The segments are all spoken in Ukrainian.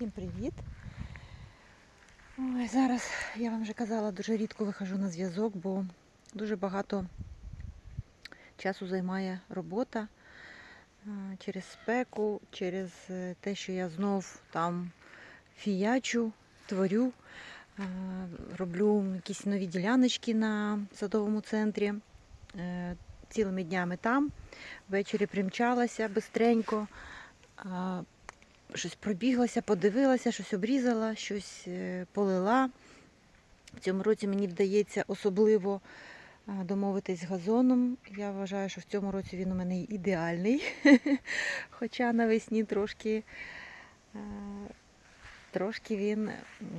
Всім привіт! Ой, зараз я вам вже казала, дуже рідко виходжу на зв'язок, бо дуже багато часу займає робота через спеку, через е, те, що я знов там фіячу, творю, роблю якісь нові діляночки на садовому центрі. Е, Цілими днями там. Ввечері примчалася бистренько. Щось пробіглася, подивилася, щось обрізала, щось е, полила. В цьому році мені вдається особливо домовитись з газоном. Я вважаю, що в цьому році він у мене ідеальний. Хоча навесні трошки, е, трошки він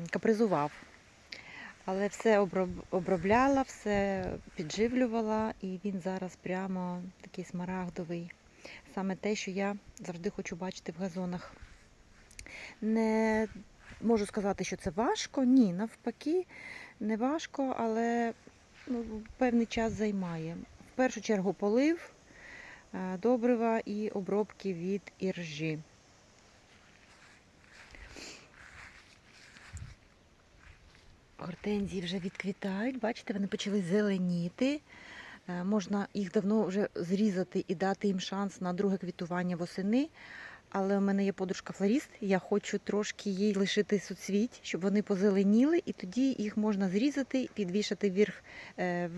капризував. Але все обробляла, все підживлювала, і він зараз прямо такий смарагдовий. Саме те, що я завжди хочу бачити в газонах. Не можу сказати, що це важко. Ні, навпаки, не важко, але ну, певний час займає. В першу чергу полив, е, добрива і обробки від іржі. Гортензії вже відквітають, бачите, вони почали зеленіти. Е, Можна їх давно вже зрізати і дати їм шанс на друге квітування восени. Але у мене є подружка флорист, і я хочу трошки їй лишити суцвіть, щоб вони позеленіли, і тоді їх можна зрізати, підвішати вверх, е,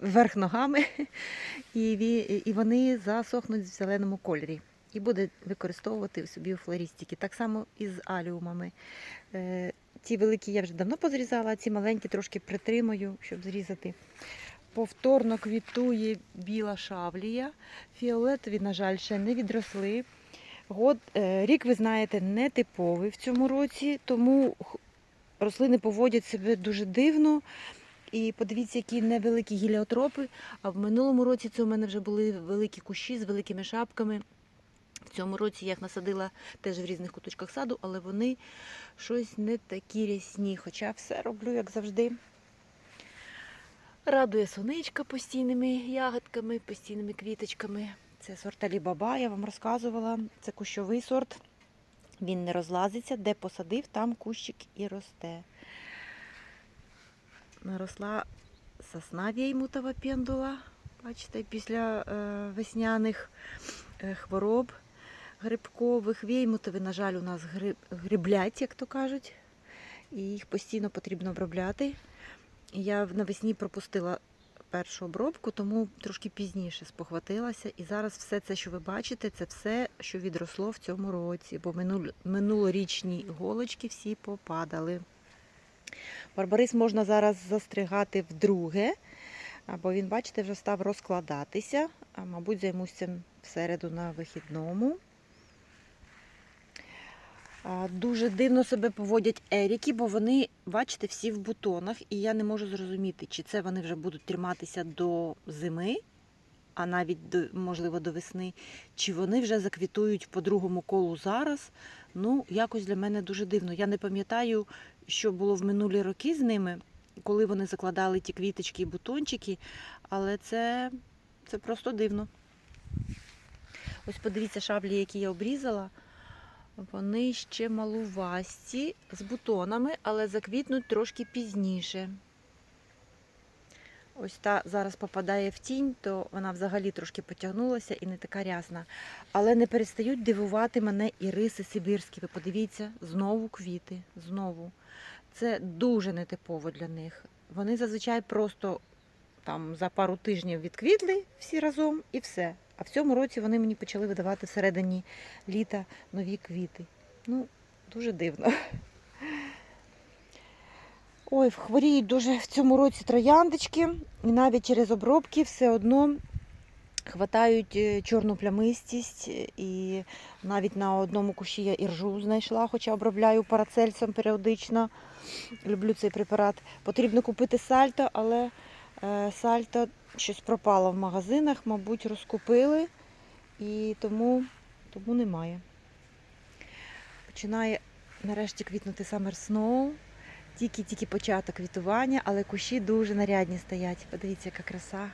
вверх ногами, і, вони засохнуть в зеленому кольорі. І буде використовувати собі у флористики. Так само і з аліумами. Е, Ті великі я вже давно позрізала, а ці маленькі трошки притримаю, щоб зрізати. Повторно квітує біла шавлія. Фіолетові, на жаль, ще не відросли. Год, е, рік, ви знаєте, не типовий в цьому році, тому рослини поводять себе дуже дивно. І подивіться, які невеликі гіліотропи. А в минулому році це у мене вже були великі кущі з великими шапками. В цьому році я їх насадила теж в різних куточках саду, але вони щось не такі рясні. Хоча все роблю, як завжди. Радує сонечка постійними ягодками, постійними квіточками. Це сорт Алібаба, я вам розказувала. Це кущовий сорт. Він не розлазиться, де посадив, там кущик і росте. Наросла сосна вєймутова пендула. Бачите, після е, весняних е, хвороб грибкових. Вєймутові, на жаль, у нас гриб, гриблять, як то кажуть. І їх постійно потрібно обробляти. Я навесні пропустила першу обробку, тому трошки пізніше спохватилася. І зараз все це, що ви бачите, це все, що відросло в цьому році, бо минулорічні голочки всі попадали. Барбарис можна зараз застригати вдруге, бо він, бачите, вже став розкладатися. А, мабуть, займусь цим в середу на вихідному. Дуже дивно себе поводять еріки, бо вони, бачите, всі в бутонах, і я не можу зрозуміти, чи це вони вже будуть триматися до зими, а навіть можливо до весни, чи вони вже заквітують по другому колу зараз. Ну, якось для мене дуже дивно. Я не пам'ятаю, що було в минулі роки з ними, коли вони закладали ті квіточки і бутончики, але це, це просто дивно. Ось подивіться шаблі, які я обрізала. Вони ще малувасті з бутонами, але заквітнуть трошки пізніше. Ось та зараз попадає в тінь, то вона взагалі трошки потягнулася і не така рясна. Але не перестають дивувати мене і риси сибірські. Ви подивіться, знову квіти. Знову. Це дуже нетипово для них. Вони зазвичай просто там за пару тижнів відквітли всі разом і все. А в цьому році вони мені почали видавати всередині літа нові квіти. Ну, дуже дивно. Ой, хворіють дуже в цьому році трояндочки, і навіть через обробки все одно хватають е, чорну плямистість. І навіть на одному кущі я іржу знайшла, хоча обробляю парацельсом періодично. Люблю цей препарат. Потрібно купити сальто, але е, сальто щось пропало в магазинах, мабуть, розкупили і тому, тому немає. Починає нарешті квітнути Summer Snow. Тільки-тільки початок квітування, але кущі дуже нарядні стоять. Подивіться, яка краса.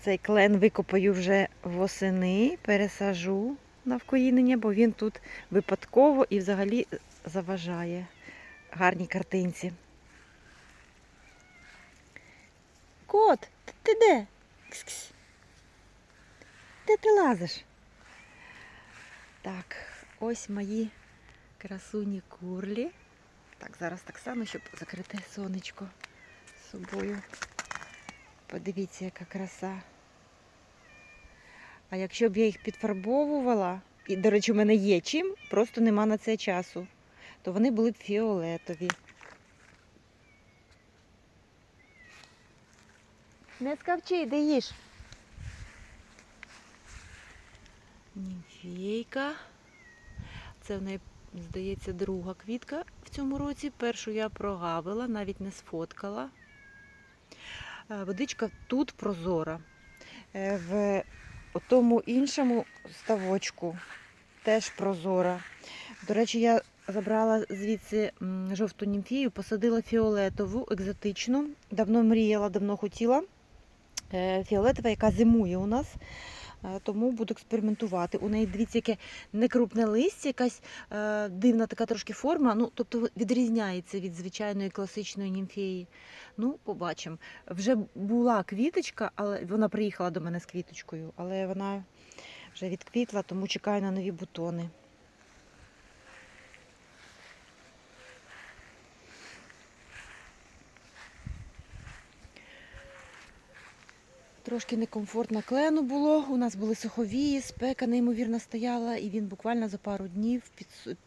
Цей клен викопаю вже восени, пересажу на вкорінення, бо він тут випадково і взагалі заважає гарній картинці. Кот, т- ти де? Кс-кс. Де ти лазиш? Так, ось мої красуні курлі. Так, зараз так само, щоб закрити сонечко з собою. Подивіться, яка краса. А якщо б я їх підфарбовувала, і, до речі, у мене є чим, просто нема на це часу, то вони були б фіолетові. Не скавчи, де їж. Німфейка. Це в неї, здається, друга квітка в цьому році. Першу я прогавила, навіть не сфоткала. Е, Водичка тут прозора. Е, В тому іншому ставочку теж прозора. До речі, я забрала звідси жовту німфію, посадила фіолетову, екзотичну. Давно мріяла, давно хотіла. Е, Фіолетова, яка зимує у нас. Е, Тому буду експериментувати. У неї дивіться, яке некрупне листя, якась е, дивна така трошки форма. Ну, тобто відрізняється від звичайної класичної німфеї. Ну, побачимо. Вже була квіточка, але вона приїхала до мене з квіточкою, але вона вже відквітла, тому чекаю на нові бутони. Трошки некомфортно клену було. У нас були суховії, спека неймовірно стояла, і він буквально за пару днів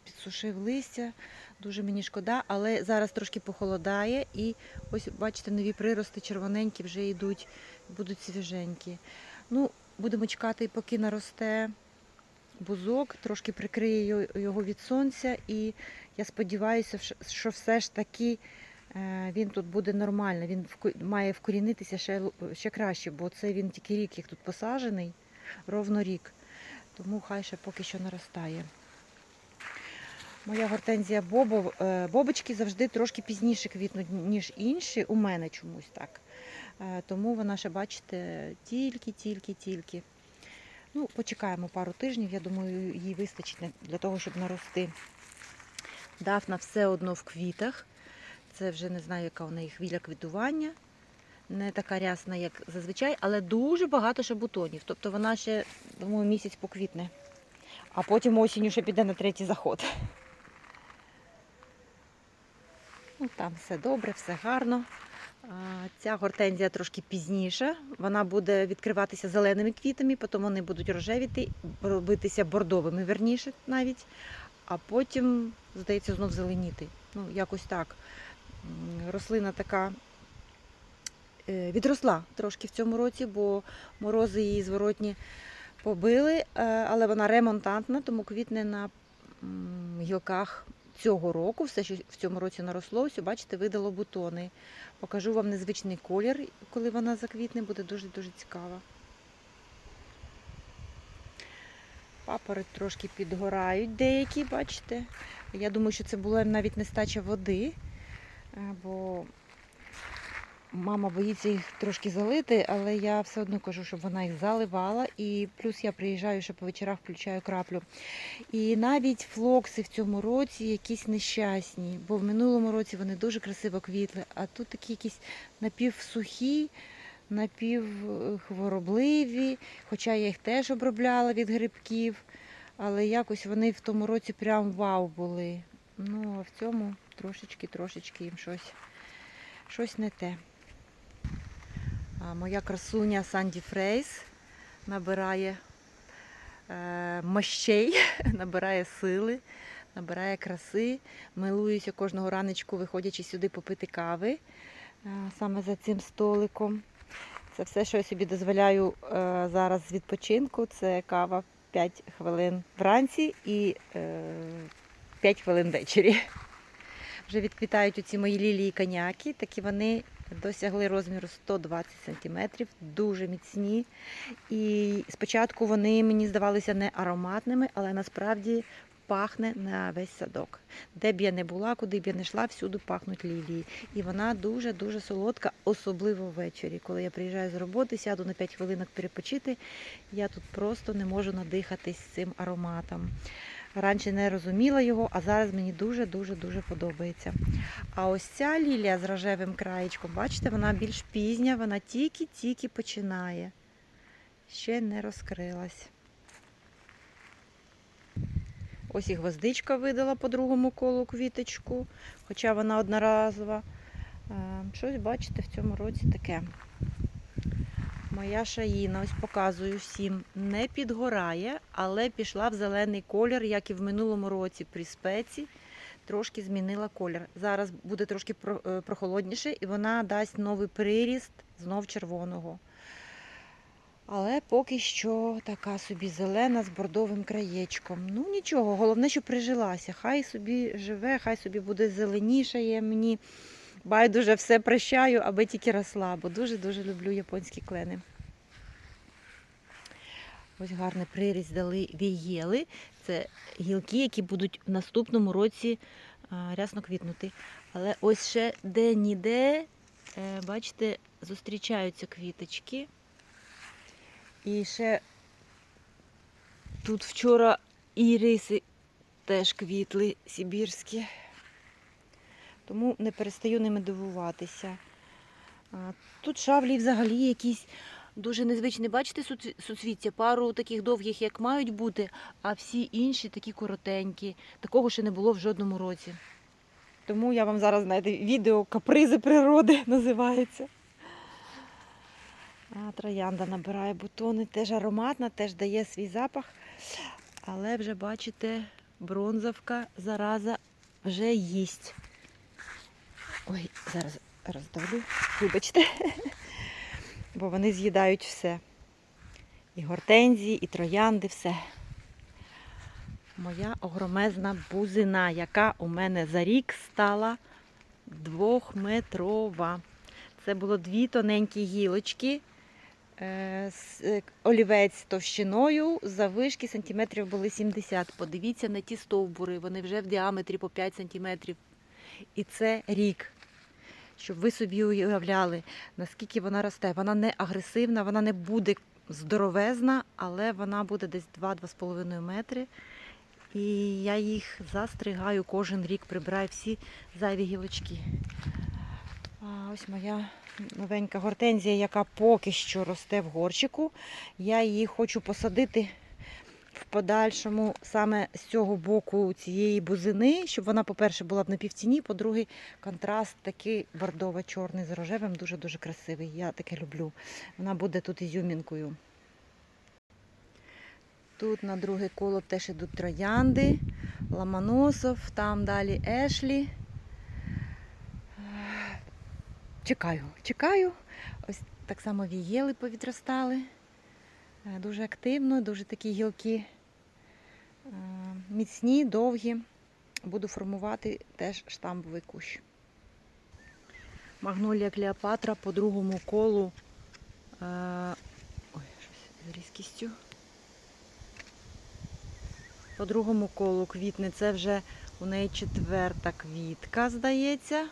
підсушив листя. Дуже мені шкода, але зараз трошки похолодає, і ось бачите, нові прирости червоненькі вже йдуть, будуть свіженькі. Ну, будемо чекати, поки наросте бузок, трошки прикриє його- від сонця, і я сподіваюся, що все ж таки він тут буде нормально. Він має вкорінитися ще, ще краще, бо це він тільки рік, як тут посаджений, ровно рік. Тому хай ще поки що наростає. Моя гортензія бобов, е, бобочки завжди трошки пізніше квітнуть, ніж інші, у мене чомусь так. Е, Тому вона ще, бачите, тільки-тільки-тільки. Ну, почекаємо пару тижнів, я думаю, їй вистачить для того, щоб нарости. Дафна все одно в квітах. Це вже не знаю, яка у неї хвиля квітування. Не така рясна, як зазвичай, але дуже багато ще бутонів. Тобто вона ще, думаю, місяць поквітне. А потім осінню ще піде на третій заход. Ну, там все добре, все гарно. Ця гортензія трошки пізніше. Вона буде відкриватися зеленими квітами, потім вони будуть рожевіти, робитися бордовими, верніше навіть. А потім, здається, знов зеленіти. Ну, якось так. Рослина така е, відросла трошки в цьому році, бо морози її зворотні побили, е, але вона ремонтантна, тому квітне на гілках цього року. Все, що в цьому році наросло, ось, бачите, видало бутони. Покажу вам незвичний колір, коли вона заквітне, буде дуже-дуже цікаво. Папори трошки підгорають деякі, бачите. Я думаю, що це була навіть нестача води, бо мама боїться їх трошки залити, але я все одно кажу, щоб вона їх заливала. І плюс я приїжджаю, ще по вечорах включаю краплю. І навіть флокси в цьому році якісь нещасні, бо в минулому році вони дуже красиво квітли, а тут такі якісь напівсухі, напівхворобливі, хоча я їх теж обробляла від грибків, але якось вони в тому році прям вау були. Ну, а в цьому трошечки-трошечки їм щось, щось не те. А моя красуня Санді Фрейс набирає е, мощей, набирає сили, набирає краси. Милуюся кожного раночку, виходячи сюди попити кави е, саме за цим столиком. Це все, що я собі дозволяю е, зараз з відпочинку. Це кава 5 хвилин вранці і е, 5 хвилин ввечері. Вже відквітають оці мої лілії коняки, такі вони досягли розміру 120 см, дуже міцні. І спочатку вони мені здавалися не ароматними, але насправді пахне на весь садок. Де б я не була, куди б я не йшла, всюди пахнуть лілії. І вона дуже-дуже солодка, особливо ввечері. Коли я приїжджаю з роботи, сяду на 5 хвилинок перепочити, я тут просто не можу надихатись цим ароматом. Раніше не розуміла його, а зараз мені дуже-дуже дуже подобається. А ось ця лілія з рожевим краєчком, бачите, вона більш пізня, вона тільки-тільки починає. Ще не розкрилась. Ось і гвоздичка видала по другому колу квіточку, хоча вона одноразова. Е, Щось, бачите, в цьому році таке. Моя шаїна, ось показую всім, не підгорає, але пішла в зелений колір, як і в минулому році при спеці. Трошки змінила колір. Зараз буде трошки е, прохолодніше і вона дасть новий приріст знов червоного. Але поки що така собі зелена з бордовим краєчком. Ну нічого, головне, що прижилася. Хай собі живе, хай собі буде зеленіше. Я мені байдуже все прощаю, аби тільки росла, бо дуже-дуже люблю японські клени. Ось гарний приріст дали вієли. Це гілки, які будуть в наступному році рясно квітнути. Але ось ще де-ніде, е, бачите, зустрічаються квіточки. І ще тут вчора іриси теж квітли сибірські. Тому не перестаю ними дивуватися. Тут шавлі взагалі якісь дуже незвичні. Бачите суц- суцвіття? Пару таких довгих, як мають бути, а всі інші такі коротенькі. Такого ще не було в жодному році. Тому я вам зараз знаєте, відео капризи природи називається. А, троянда набирає бутони, теж ароматна, теж дає свій запах. Але вже бачите, бронзовка зараза вже їсть. Ой, зараз роздавлю. Вибачте. Бо вони з'їдають все. І гортензії, і троянди, все. Моя огромезна бузина, яка у мене за рік стала двохметрова. Це було дві тоненькі гілочки. е, з- е, Олівець товщиною, завишки сантиметрів були 70. Подивіться на ті стовбури, вони вже в діаметрі по 5 сантиметрів. І це рік. Щоб ви собі уявляли, наскільки вона росте. Вона не агресивна, вона не буде здоровезна, але вона буде десь 2-2,5 метри. І я їх застригаю кожен рік, прибираю всі зайві гілочки. А ось моя новенька гортензія, яка поки що росте в горщику. Я її хочу посадити в подальшому саме з цього боку цієї бузини, щоб вона, по-перше, була б на півтіні, по-друге, контраст такий бордово-чорний з рожевим, дуже-дуже красивий. Я таке люблю. Вона буде тут ізюмінкою. Тут на друге коло теж ідуть троянди, ламаносов, там далі ешлі. Чекаю, чекаю. Ось так само вієли повідростали. Е, Дуже активно, дуже такі гілки е, міцні, довгі. Буду формувати теж штамбовий кущ. Магнолія Клеопатра по другому колу. е, Ой, щось з різкістю. По другому колу квітне. Це вже у неї четверта квітка, здається.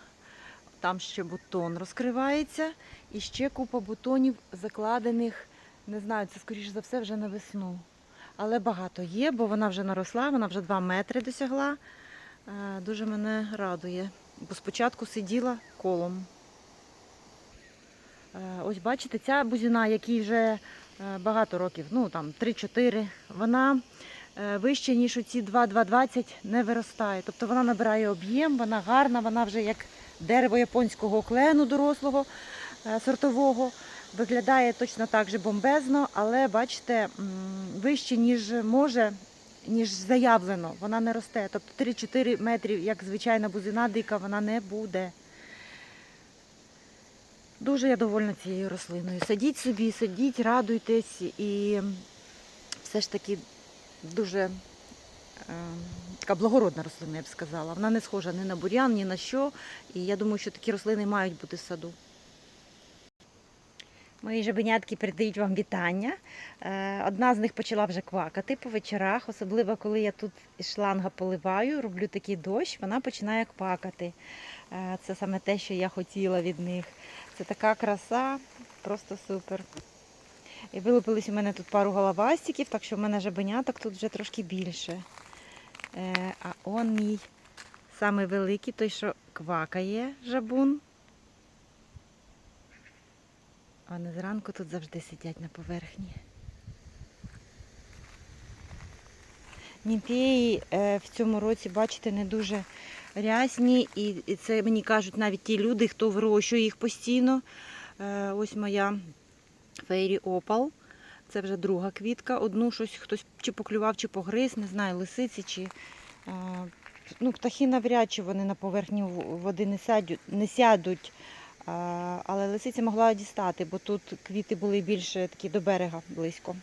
Там ще бутон розкривається. І ще купа бутонів закладених. Не знаю, це скоріше за все вже на весну. Але багато є, бо вона вже наросла, вона вже 2 метри досягла. Е, Дуже мене радує. Бо спочатку сиділа колом. Е, Ось бачите, ця бузина, якій вже е, багато років, ну там 3-4, вона вище, ніж оці 2-2,20 не виростає. Тобто вона набирає об'єм, вона гарна, вона вже як дерево японського клену дорослого сортового. Виглядає точно так же бомбезно, але бачите, вище, ніж може, ніж заявлено, вона не росте. Тобто 3-4 метрів, як звичайна бузина дика, вона не буде. Дуже я довольна цією рослиною. Садіть собі, садіть, радуйтесь і все ж таки дуже е, така благородна рослина, я б сказала. Вона не схожа ні на бур'ян, ні на що. І я думаю, що такі рослини мають бути в саду. Мої жабенятки передають вам вітання. Е, Одна з них почала вже квакати по вечорах, особливо коли я тут із шланга поливаю, роблю такий дощ, вона починає квакати. Е, Це саме те, що я хотіла від них. Це така краса, просто супер. І вилупились у мене тут пару головастиків, так що в мене жабеняток тут вже трошки більше. Е, А он мій самий великий, той, що квакає жабун. Вони зранку тут завжди сидять на поверхні. Німфеї е, в цьому році, бачите, не дуже рясні. І, це мені кажуть навіть ті люди, хто вирощує їх постійно. Е, ось моя фейрі опал. Це вже друга квітка. Одну щось хтось чи поклював, чи погриз, не знаю, лисиці чи. е, ну, птахи навряд чи вони на поверхні води не сядуть. Але лисиця могла дістати, бо тут квіти були більше такі до берега близько.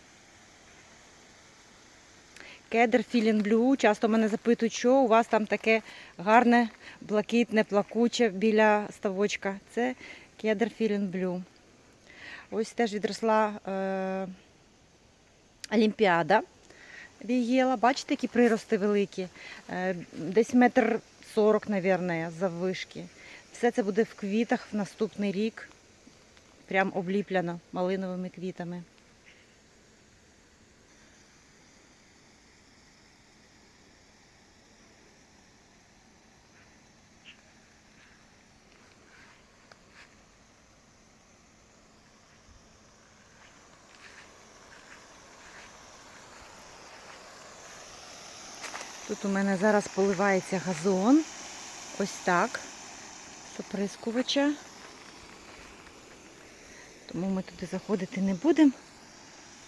Кедр Філін Блю. Часто мене запитують, що у вас там таке гарне, блакитне, плакуче біля ставочка. Це кедр Філін Блю. Ось теж відросла е, Олімпіада вієла. Бачите, які прирости великі. Е, десь метр сорок, мабуть, заввишки. Все це буде в квітах в наступний рік. Прям обліплено малиновими квітами. Тут у мене зараз поливається газон. Ось так. З. Тому ми туди заходити не будемо.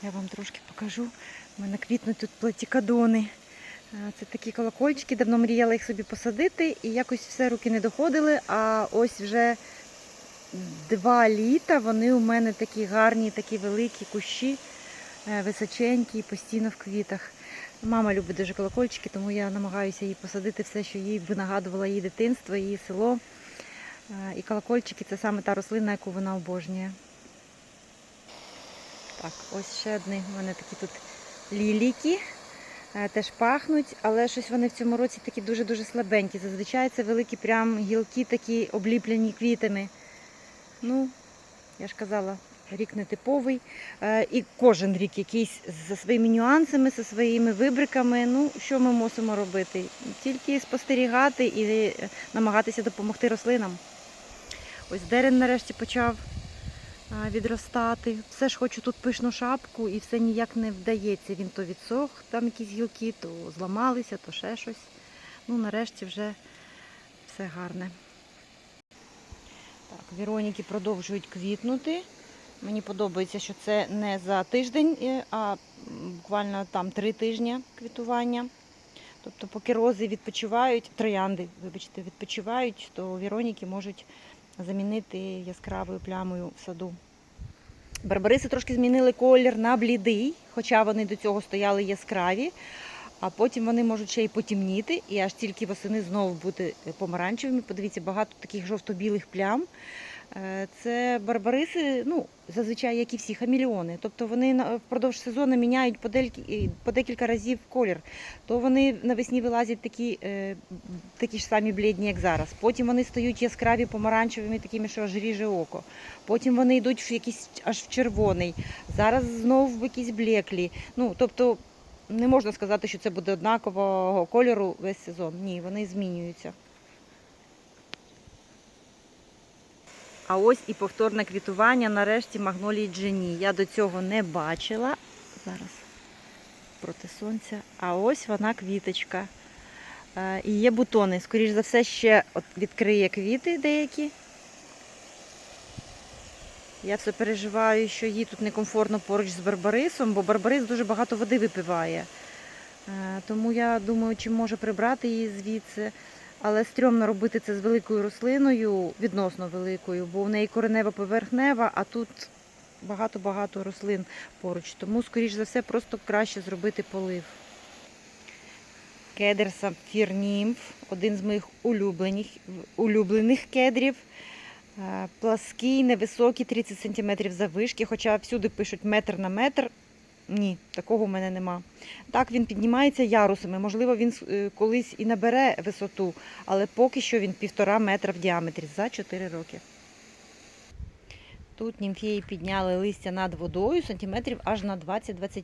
Я вам трошки покажу. У мене квітнуть тут платікадони. Е, Це такі колокольчики, давно мріяла їх собі посадити і якось все руки не доходили. А ось вже два літа вони у мене такі гарні, такі великі кущі, е, височенькі постійно в квітах. Мама любить дуже колокольчики, тому я намагаюся їй посадити все, що їй би нагадувало її дитинство, її село. І колокольчики це саме та рослина, яку вона обожнює. Так, ось ще одні у мене такі тут ліліки. Е, Теж пахнуть, але щось вони в цьому році такі дуже-дуже слабенькі. Зазвичай це великі прям гілки такі обліплені квітами. Ну, я ж казала, рік нетиповий. Е, І кожен рік якийсь за своїми нюансами, зі своїми вибриками. Ну, що ми мусимо робити? Тільки спостерігати і е, намагатися допомогти рослинам. Ось дерен нарешті почав відростати. Все ж хочу тут пишну шапку і все ніяк не вдається. Він то відсох, там якісь гілки, то зламалися, то ще щось. Ну, нарешті вже все гарне. Так, Віроніки продовжують квітнути. Мені подобається, що це не за тиждень, е, а буквально там три тижні квітування. Тобто, поки рози відпочивають, троянди, вибачте, відпочивають, то віроніки можуть замінити яскравою плямою в саду. Барбариси трошки змінили колір на блідий, хоча вони до цього стояли яскраві, а потім вони можуть ще й потімніти, і аж тільки восени знову бути помаранчевими. Подивіться, багато таких жовто-білих плям. Е, Це барбариси, ну, зазвичай, як і всі, хамілеони. Тобто вони впродовж сезону міняють по декілька разів колір. То вони навесні вилазять такі, е, такі ж самі блідні, як зараз. Потім вони стають яскраві помаранчевими, такими, що аж ріже око. Потім вони йдуть в якийсь аж в червоний. Зараз знову в якісь блеклі. Ну, тобто не можна сказати, що це буде однакового кольору весь сезон. Ні, вони змінюються. А ось і повторне квітування нарешті магнолії Джені. Я до цього не бачила. Зараз проти сонця. А ось вона квіточка. Е, І є бутони. Скоріш за все, ще відкриє квіти деякі. Я все переживаю, що їй тут некомфортно поруч з барбарисом, бо барбарис дуже багато води випиває. Е, Тому я думаю, чи може прибрати її звідси. Але стрьомно робити це з великою рослиною, відносно великою, бо в неї коренева поверхнева, а тут багато-багато рослин поруч. Тому, скоріш за все, просто краще зробити полив. Кедр Сапфір Німф, один з моїх улюблених, улюблених кедрів. Е, Плаский, невисокий, 30 см завишки, хоча всюди пишуть метр на метр. Ні, такого в мене нема. Так, він піднімається ярусами. Можливо, він е, колись і набере висоту, але поки що він півтора метра в діаметрі за 4 роки. Тут німфеї підняли листя над водою сантиметрів аж на 20-25.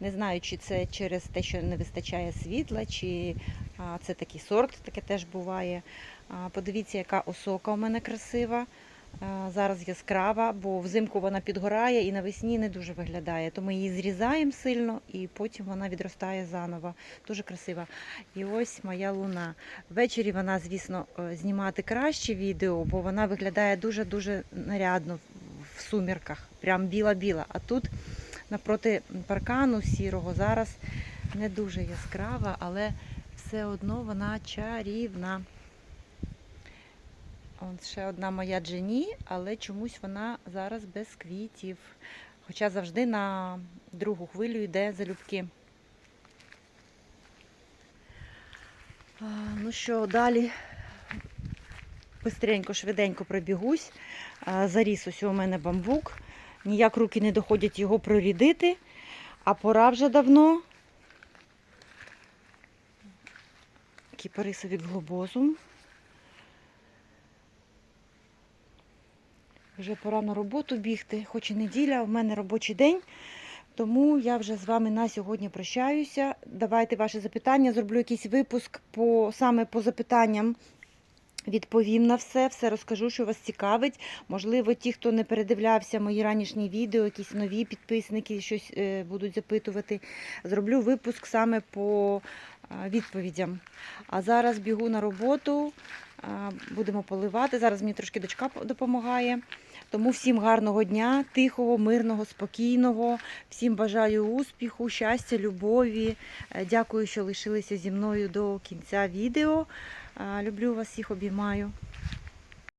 Не знаю, чи це через те, що не вистачає світла, чи це такий сорт, таке теж буває. Подивіться, яка осока у мене красива. А, зараз яскрава, бо взимку вона підгорає і навесні не дуже виглядає. То ми її зрізаємо сильно і потім вона відростає заново. Дуже красива. І ось моя луна. Ввечері вона, звісно, е, знімати краще відео, бо вона виглядає дуже-дуже нарядно в сумірках. Прям біла-біла. А тут напроти паркану сірого зараз не дуже яскрава, але все одно вона чарівна. От ще одна моя Джені, але чомусь вона зараз без квітів. Хоча завжди на другу хвилю йде залюбки. Ну що, далі бистренько, швиденько пробігусь. Заріс ось у мене бамбук. Ніяк руки не доходять його прорідити, а пора вже давно. Кіпарисовік глобозум. Вже пора на роботу бігти, хоч і неділя, в мене робочий день. Тому я вже з вами на сьогодні прощаюся. Давайте ваші запитання, зроблю якийсь випуск по, саме по запитанням. Відповім на все, все розкажу, що вас цікавить. Можливо, ті, хто не передивлявся мої ранішні відео, якісь нові підписники щось е, будуть запитувати. Зроблю випуск саме по е, відповідям. А зараз бігу на роботу, будемо поливати. Зараз мені трошки дочка допомагає. Тому всім гарного дня, тихого, мирного, спокійного. Всім бажаю успіху, щастя, любові. Е, Дякую, що лишилися зі мною до кінця відео. Е, Люблю вас всіх, обіймаю.